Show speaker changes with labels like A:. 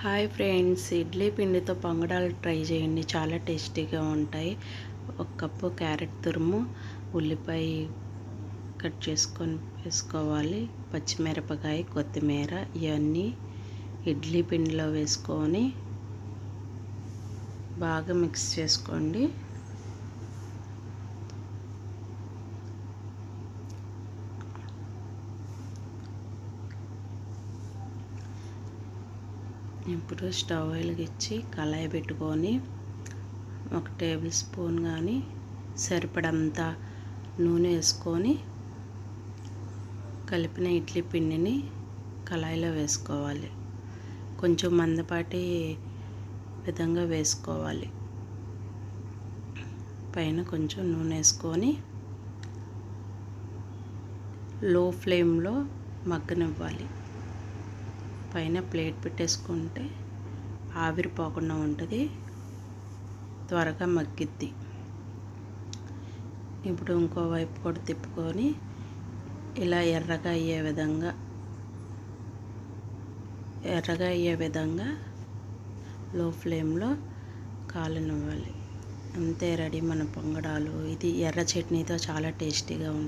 A: Hi friends idli పిండితో పొంగడాలు try చేయండి. చాలా టేస్టీగా ఉంటాయి. ఒక కప్పు క్యారెట్ తురుము ఉల్లిపాయ కట్ చేసుకొని వేసుకోవాలి. పచ్చిమిరపకాయ కొత్తిమీర ఇవన్నీ ఇడ్లీ పిండిలో వేసుకొని బాగా మిక్స్ చేసుకోండి. ఇప్పుడు స్టవ్ వెలిగించి కళాయి పెట్టుకొని ఒక టేబుల్ స్పూన్ కానీ సరిపడంత నూనె వేసుకొని కలిపిన ఇడ్లీ పిండిని కళాయిలో వేసుకోవాలి. కొంచెం మందపాటి విధంగా వేసుకోవాలి. పైన కొంచెం నూనె వేసుకొని లో ఫ్లేమ్లో మగ్గనివ్వాలి. పైన ప్లేట్ పెట్టేసుకుంటే ఆవిరిపోకుండా ఉంటుంది. త్వరగా మగ్గిద్ది. ఇప్పుడు ఇంకో వైపు కూడా తిప్పుకొని ఇలా ఎర్రగా అయ్యే విధంగా ఎర్రగా అయ్యే విధంగా లో ఫ్లేమ్లో కాలనివ్వాలి. అంతే రెడీ మన పొంగడాలు. ఇది ఎర్ర చట్నీతో చాలా టేస్టీగా ఉంటుంది.